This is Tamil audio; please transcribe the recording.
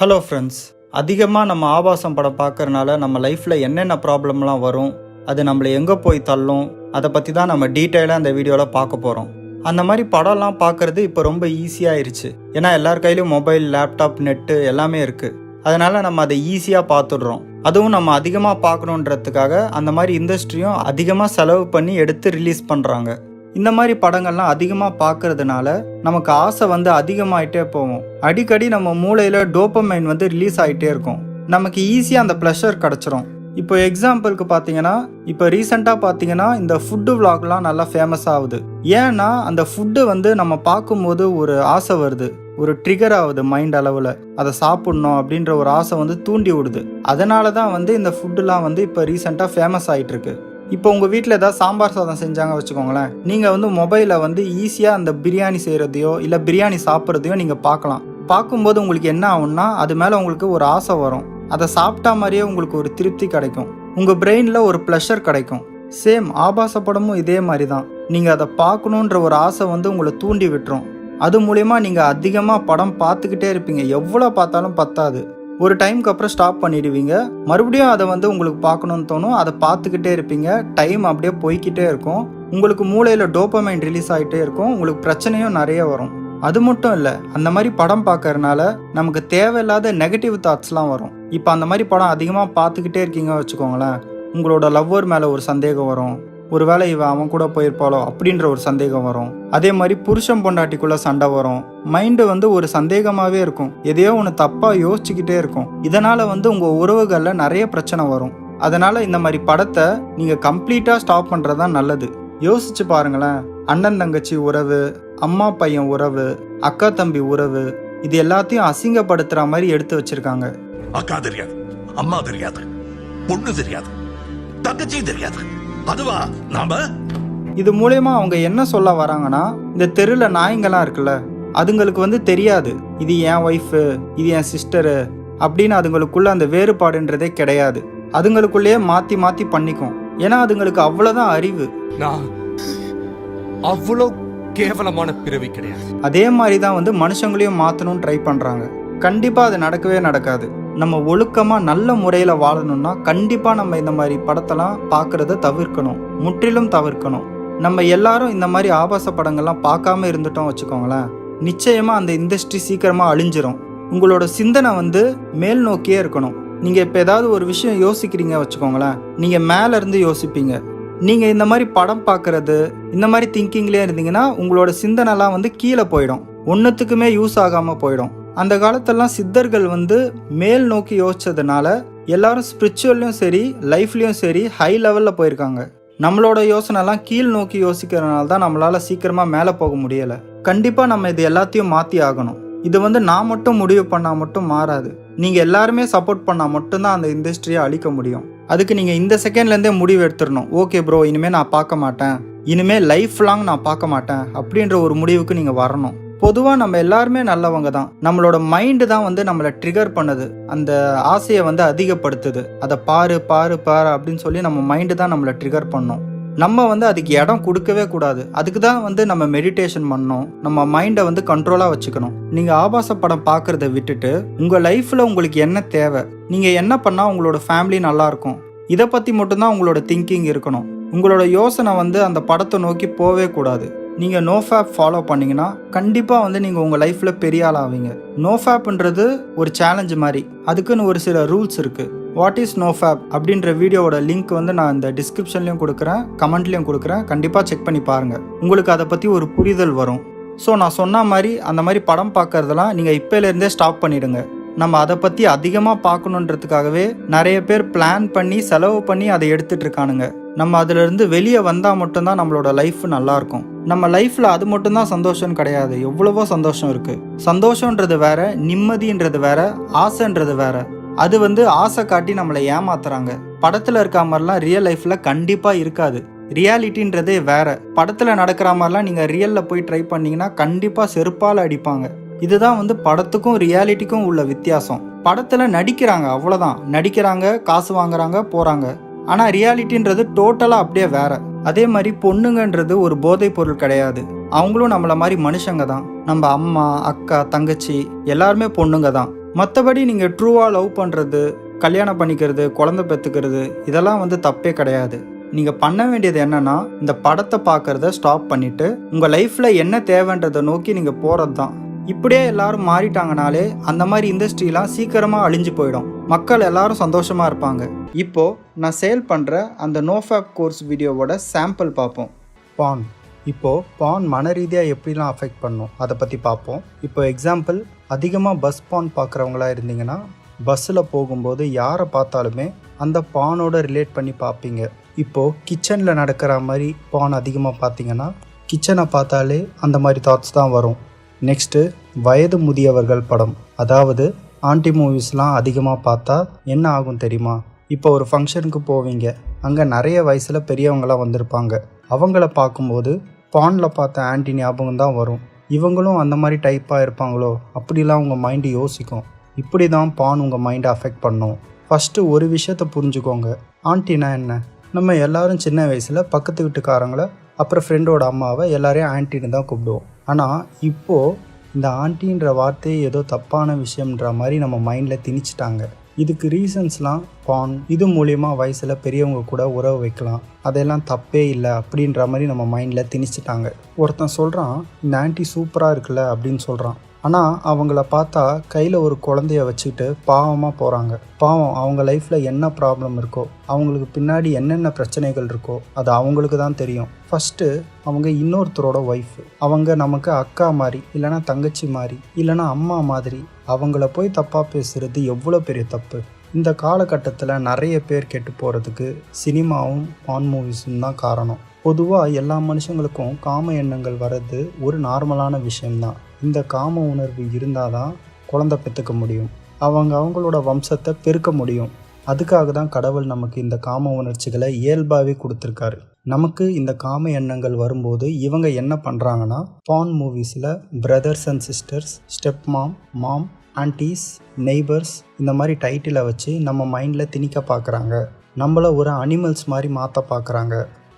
ஹலோ ஃப்ரெண்ட்ஸ் அதிகமாக நம்ம ஆபாசம் படம் பார்க்கறனால நம்ம லைஃப்பில் என்னென்ன ப்ராப்ளம்லாம் வரும் அது நம்மளை எங்கே போய் தள்ளும் அதை பற்றி தான் நம்ம டீட்டெயிலாக அந்த வீடியோவில் பார்க்க போகிறோம் அந்த மாதிரி படம்லாம் பார்க்குறது இப்போ ரொம்ப ஈஸியாகிருச்சு ஏன்னா எல்லார் கையிலும் மொபைல் லேப்டாப் நெட்டு எல்லாமே இருக்குது அதனால் நம்ம அதை ஈஸியாக பார்த்துடுறோம். அதுவும் நம்ம அதிகமாக பார்க்கணுன்றதுக்காக அந்த மாதிரி இண்டஸ்ட்ரியும் அதிகமாக செலவு பண்ணி எடுத்து ரிலீஸ் பண்ணுறாங்க இந்த மாதிரி படங்கள்லாம் அதிகமாக பார்க்கறதுனால நமக்கு ஆசை வந்து அதிகமாயிட்டே போகும். அடிக்கடி நம்ம மூளையில் டோப்பமைன் வந்து ரிலீஸ் ஆகிட்டே இருக்கும். நமக்கு ஈஸியாக அந்த ப்ளஷர் கிடச்சிரும். இப்போ எக்ஸாம்பிளுக்கு பார்த்தீங்கன்னா இப்போ ரீசெண்டாக பார்த்தீங்கன்னா இந்த ஃபுட்டு விளாக்லாம் நல்லா ஃபேமஸ் ஆகுது. ஏன்னா அந்த ஃபுட்டு வந்து நம்ம பார்க்கும்போது ஒரு ஆசை வருது. ஒரு ட்ரிகர் ஆகுது மைண்ட் அளவில். அதை சாப்பிட்ணும் அப்படின்ற ஒரு ஆசை வந்து தூண்டி விடுது அதனால தான் வந்து இந்த ஃபுட்டுலாம் வந்து இப்போ ரீசெண்டாக ஃபேமஸ் ஆகிட்டு இருக்கு இப்போ உங்கள் வீட்டில் ஏதாவது சாம்பார் சாதம் செஞ்சாங்க வச்சுக்கோங்களேன் நீங்கள் வந்து மொபைலில் வந்து ஈஸியாக அந்த பிரியாணி செய்கிறதையோ இல்லை பிரியாணி சாப்பிட்றதையோ நீங்கள் பார்க்கலாம். பார்க்கும்போது உங்களுக்கு என்ன ஆகும்னா அது மேலே உங்களுக்கு ஒரு ஆசை வரும். அதை சாப்பிட்டா மாதிரியே உங்களுக்கு ஒரு திருப்தி கிடைக்கும். உங்கள் பிரெயினில் ஒரு ப்ளஷர் கிடைக்கும். சேம் ஆபாச படமும் இதே மாதிரி தான். நீங்கள் அதை பார்க்கணுன்ற ஒரு ஆசை வந்து உங்களை தூண்டி விட்டுரும். அது மூலயமா நீங்கள் அதிகமாக படம் பார்த்துக்கிட்டே இருப்பீங்க. எவ்வளோ பார்த்தாலும் பத்தாது. ஒரு டைம்க்கு அப்புறம் ஸ்டாப் பண்ணிடுவீங்க. மறுபடியும் அதை வந்து உங்களுக்கு பார்க்கணும்னு தோணும். அதை பார்த்துக்கிட்டே இருப்பீங்க. டைம் அப்படியே போய்க்கிட்டே இருக்கும். உங்களுக்கு மூளையில் டோப்பமைன் ரிலீஸ் ஆகிட்டே இருக்கும். உங்களுக்கு பிரச்சனையும் நிறைய வரும். அது மட்டும் இல்லை அந்த மாதிரி படம் பார்க்கறனால நமக்கு தேவையில்லாத நெகட்டிவ் தாட்ஸ்லாம் வரும். இப்போ அந்த மாதிரி படம் அதிகமாக பார்த்துக்கிட்டே இருக்கீங்க வச்சுக்கோங்களேன். உங்களோட லவ்வர் மேலே ஒரு சந்தேகம் வரும். ஒருவேளை இவன் அவன் கூட போயிருப்பாளோ அப்படின்ற ஒரு சந்தேகம் வரும். அதே மாதிரி புருஷன் பொண்டாட்டிக்குள்ள சண்டை வரும். மைண்டு வந்து ஒரு சந்தேகமாகவே இருக்கும். எதையோ ஒன்று தப்பாக யோசிச்சுக்கிட்டே இருக்கும். இதனால வந்து உங்கள் உறவுகளில் நிறைய பிரச்சனை வரும். அதனால இந்த மாதிரி படத்தை நீங்கள் கம்ப்ளீட்டாக ஸ்டாப் பண்ணுறது தான் நல்லது. யோசிச்சு பாருங்களேன். அண்ணன் தங்கச்சி உறவு அம்மா பையன் உறவு அக்கா தம்பி உறவு இது எல்லாத்தையும் அசிங்கப்படுத்துற மாதிரி எடுத்து வச்சிருக்காங்க. அக்கா தெரியாது அம்மா தெரியாது பொண்ணு தெரியாது தங்கச்சியும் தெரியாது. அதுவா நாம? இது மூலயமா அவங்க என்ன சொல்ல வராங்கன்னா இந்த தெருவில் நாய்ங்கெல்லாம் இருக்குல்ல அதுங்களுக்கு வந்து தெரியாது. இது என் ஒய்ஃபு இது என் சிஸ்டரு அப்படின்னு அதுங்களுக்குள்ள அந்த வேறுபாடுன்றதே கிடையாது. அதுங்களுக்குள்ளேயே மாற்றி மாற்றி பண்ணிக்கும். ஏன்னா அதுங்களுக்கு அவ்வளோதான் அறிவு. நான் அவ்வளோ கேவலமான பிறவி கிடையாது. அதே மாதிரி தான் வந்து மனுஷங்களையும் மாற்றணும்னு ட்ரை பண்ணுறாங்க கண்டிப்பாக அது நடக்கவே நடக்காது. நம்ம ஒழுக்கமாக நல்ல முறையில் வாழணும்னா கண்டிப்பாக நம்ம இந்த மாதிரி படத்தெல்லாம் பார்க்குறத தவிர்க்கணும். முற்றிலும் தவிர்க்கணும். நம்ம எல்லாரும் இந்த மாதிரி ஆபாச படங்கள்லாம் பார்க்காம இருந்துட்டோம் வச்சுக்கோங்களேன். நிச்சயமாக அந்த இண்டஸ்ட்ரி சீக்கிரமாக அழிஞ்சிரும். உங்களோட சிந்தனை வந்து மேல் நோக்கியே இருக்கணும். நீங்கள் இப்போ ஏதாவது ஒரு விஷயம் யோசிக்கிறீங்க வச்சுக்கோங்களேன். நீங்கள் மேலே இருந்து யோசிப்பீங்க. நீங்கள் இந்த மாதிரி படம் பார்க்குறது இந்த மாதிரி திங்கிங்லேயே இருந்தீங்கன்னா உங்களோட சிந்தனைலாம் வந்து கீழே போயிடும். ஒன்றுத்துக்குமே யூஸ் ஆகாமல் போயிடும். அந்த காலத்தெல்லாம் சித்தர்கள் வந்து மேல் நோக்கி யோசிச்சதுனால எல்லாரும் ஸ்பிரிச்சுவல்லையும் சரி லைஃப்லேயும் சரி ஹை லெவலில் போயிருக்காங்க. நம்மளோட யோசனைலாம் கீழ் நோக்கி யோசிக்கிறதுனால தான் நம்மளால் சீக்கிரமாக மேலே போக முடியலை. கண்டிப்பாக நம்ம இது எல்லாத்தையும் மாற்றி ஆகணும். இது வந்து நான் மட்டும் முடிவு பண்ணால் மட்டும் மாறாது. நீங்கள் எல்லாருமே சப்போர்ட் பண்ணால் மட்டும்தான் அந்த இண்டஸ்ட்ரியை அழிக்க முடியும். அதுக்கு நீங்கள் இந்த செகண்ட்லேருந்தே முடிவு எடுத்துடணும். ஓகே ப்ரோ இனிமேல் நான் பார்க்க மாட்டேன். இனிமேல் லைஃப் லாங் நான் பார்க்க மாட்டேன். அப்படின்ற ஒரு முடிவுக்கு நீங்கள் வரணும். பொதுவாக நம்ம எல்லாருமே நல்லவங்க தான். நம்மளோட மைண்டு தான் வந்து நம்மளை ட்ரிகர் பண்ணுது. அந்த ஆசையை வந்து அதிகப்படுத்துது. அதை பாரு பாரு பாரு அப்படின்னு சொல்லி நம்ம மைண்டு தான் நம்மளை ட்ரிகர் பண்ணோம். நம்ம வந்து அதுக்கு இடம் கொடுக்கவே கூடாது. அதுக்கு தான் வந்து நம்ம மெடிடேஷன் பண்ணணும். நம்ம மைண்டை வந்து கண்ட்ரோலாக வச்சுக்கணும். நீங்கள் ஆபாச படம் பார்க்குறத விட்டுட்டு உங்கள் லைஃப்பில் உங்களுக்கு என்ன தேவை? நீங்கள் என்ன பண்ணால் உங்களோட ஃபேமிலி நல்லாயிருக்கும் இதை பற்றி மட்டும்தான் உங்களோட திங்கிங் இருக்கணும். உங்களோட யோசனை வந்து அந்த படத்தை நோக்கி போவே கூடாது. நீங்கள் நோஃபேப் ஃபாலோ பண்ணீங்கன்னா கண்டிப்பாக வந்து நீங்கள் உங்கள் லைஃப்பில் பெரிய ஆள் ஆவீங்க. நோஃபேப்ன்றது ஒரு சேலஞ்சு மாதிரி. அதுக்குன்னு ஒரு சில ரூல்ஸ் இருக்குது வாட் இஸ் நோஃபேப் அப்படின்ற வீடியோவோட லிங்க் வந்து நான் இந்த டிஸ்கிரிப்ஷன்லையும் கொடுக்குறேன் கமெண்ட்லையும் கொடுக்குறேன். கண்டிப்பாக செக் பண்ணி பாருங்கள் உங்களுக்கு அதை பற்றி ஒரு புரிதல் வரும். ஸோ நான் சொன்ன மாதிரி அந்த மாதிரி படம் பார்க்கறதெல்லாம் நீங்கள் இப்போலேருந்தே ஸ்டாப் பண்ணிடுங்க. நம்ம அதை பற்றி அதிகமாக பார்க்கணுன்றதுக்காகவே நிறைய பேர் பிளான் பண்ணி செலவு பண்ணி அதை எடுத்துட்டு இருக்கானுங்க. நம்ம அதுலேருந்து வெளியே வந்தால் மட்டும்தான் நம்மளோட லைஃப் நல்லாயிருக்கும் நம்ம லைஃப்பில் அது மட்டும்தான் சந்தோஷம் கிடையாது. எவ்வளவோ சந்தோஷம் இருக்குது சந்தோஷன்றது வேற நிம்மதின்றது வேற ஆசைன்றது வேற. அது வந்து ஆசை காட்டி நம்மளை ஏமாத்துறாங்க. படத்தில் இருக்க மாதிரிலாம் ரியல் லைஃப்பில் கண்டிப்பாக இருக்காது. ரியாலிட்டின்றதே வேற. படத்தில் நடக்கிற மாதிரிலாம் நீங்கள் ரியலில் போய் ட்ரை பண்ணீங்கன்னா கண்டிப்பாக செருப்பால் அடிப்பாங்க. இதுதான் வந்து படத்துக்கும் ரியாலிட்டிக்கும் உள்ள வித்தியாசம். படத்தில் நடிக்கிறாங்க அவ்வளோதான் நடிக்கிறாங்க காசு வாங்குறாங்க போகிறாங்க ஆனால் ரியாலிட்டின்றது டோட்டலாக அப்படியே வேற. அதே மாதிரி பொண்ணுங்கன்றது ஒரு போதைப் பொருள் கிடையாது. அவங்களும் நம்மள மாதிரி மனுஷங்க தான். நம்ம அம்மா அக்கா தங்கச்சி எல்லாருமே பொண்ணுங்க தான். மற்றபடி நீங்கள் ட்ரூவாக லவ் பண்ணுறது கல்யாணம் பண்ணிக்கிறது குழந்தை பெற்றுக்கிறது இதெல்லாம் வந்து தப்பே கிடையாது. நீங்கள் பண்ண வேண்டியது என்னன்னா இந்த படத்தை பார்க்கறத ஸ்டாப் பண்ணிட்டு உங்கள் லைஃப்பில் என்ன தேவைன்றதை நோக்கி நீங்கள் போகிறது தான் இப்படியே எல்லாரும் மாறிட்டாங்கனாலே அந்த மாதிரி இண்டஸ்ட்ரிலாம் சீக்கிரமாக அழிஞ்சு போயிடும். மக்கள் எல்லாரும் சந்தோஷமாக இருப்பாங்க. இப்போ நான் சேல் பண்ணுற அந்த நோஃபேப் கோர்ஸ் வீடியோவோட சாம்பிள் பார்ப்போம். பான் இப்போ பான் மன ரீதியாக எப்படிலாம் அஃபெக்ட் பண்ணும்? அதை பற்றி பார்ப்போம். இப்போ எக்ஸாம்பிள் அதிகமாக பஸ் பான் பார்க்குறவங்களா இருந்தீங்கன்னா பஸ்ஸில் போகும்போது யாரை பார்த்தாலுமே அந்த பானோட ரிலேட் பண்ணி பார்ப்பீங்க. இப்போது கிச்சனில் நடக்கிற மாதிரி பான் அதிகமாக பார்த்தீங்கன்னா கிச்சனை பார்த்தாலே அந்த மாதிரி தாட்ஸ் தான் வரும். நெக்ஸ்ட்டு வயது முதியவர்கள் படம். அதாவது ஆண்டி மூவிஸ்லாம் அதிகமாக பார்த்தா என்ன ஆகும் தெரியுமா? இப்போ ஒரு ஃபங்க்ஷனுக்கு போவீங்க. அங்கே நிறைய வயசில் பெரியவங்களாம் வந்திருப்பாங்க. அவங்கள பார்க்கும்போது பானில் பார்த்த ஆண்டி ஞாபகம் தான் வரும். இவங்களும் அந்த மாதிரி டைப்பாக இருப்பாங்களோ? அப்படிலாம் உங்கள் மைண்டு யோசிக்கும். இப்படி தான் பான் உங்கள் மைண்டை அஃபெக்ட் பண்ணும். ஃபஸ்ட்டு ஒரு விஷயத்த புரிஞ்சுக்கோங்க. ஆண்டினா என்ன? நம்ம எல்லாரும் சின்ன வயசில் பக்கத்து வீட்டுக்காரங்கள அப்புறம் ஃப்ரெண்டோட அம்மாவை எல்லாரையும் ஆன்ட்டின்னு தான் கூப்பிடுவோம். ஆனால் இப்போது இந்த ஆன்ட்டின்ற வார்த்தையே ஏதோ தப்பான விஷயம்ன்ற மாதிரி நம்ம மைண்டில் திணிச்சிட்டாங்க. இதுக்கு ரீசன்ஸ்லாம் பான். இது மூலயமா வயசில் பெரியவங்க கூட உறவு வைக்கலாம். அதெல்லாம் தப்பே இல்லை அப்படின்ற மாதிரி நம்ம மைண்டில் திணிச்சிட்டாங்க. ஒருத்தன் சொல்கிறான் இந்த ஆன்ட்டி சூப்பராக இருக்குல்ல அப்படின்னு சொல்கிறான் ஆனால் அவங்கள பார்த்தா கையில் ஒரு குழந்தைய வச்சுக்கிட்டு பாவமாக போகிறாங்க பாவம் அவங்க லைஃப்பில் என்ன ப்ராப்ளம் இருக்கோ அவங்களுக்கு பின்னாடி என்னென்ன பிரச்சனைகள் இருக்கோ அது அவங்களுக்கு தான் தெரியும். ஃபஸ்ட்டு அவங்க இன்னொருத்தரோட ஒய்ஃப் அவங்க நமக்கு அக்கா மாதிரி இல்லைனா தங்கச்சி மாதிரி இல்லைனா அம்மா மாதிரி அவங்கள போய் தப்பாக பேசுகிறது எவ்வளோ பெரிய தப்பு? இந்த காலகட்டத்தில் நிறைய பேர் கெட்டு போகிறதுக்கு சினிமாவும் பான் மூவிஸும் தான் காரணம். பொதுவாக எல்லா மனுஷங்களுக்கும் காம எண்ணங்கள் வர்றது ஒரு நார்மலான விஷயம்தான். இந்த காம உணர்வு இருந்தால் தான் குழந்தை பெற்றுக்க முடியும். அவங்க அவங்களோட வம்சத்தை பெருக்க முடியும். அதுக்காக தான் கடவுள் நமக்கு இந்த காம உணர்ச்சிகளை இயல்பாகவே கொடுத்துருக்காரு. நமக்கு இந்த காம எண்ணங்கள் வரும்போது இவங்க என்ன பண்ணுறாங்கன்னா பான் மூவிஸில் brothers and sisters step mom mom aunties neighbours இந்த மாதிரி டைட்டிலை வச்சு நம்ம மைண்டில் திணிக்க பார்க்குறாங்க. நம்மளை ஒரு அனிமல்ஸ் மாதிரி மாற்ற பார்க்குறாங்க.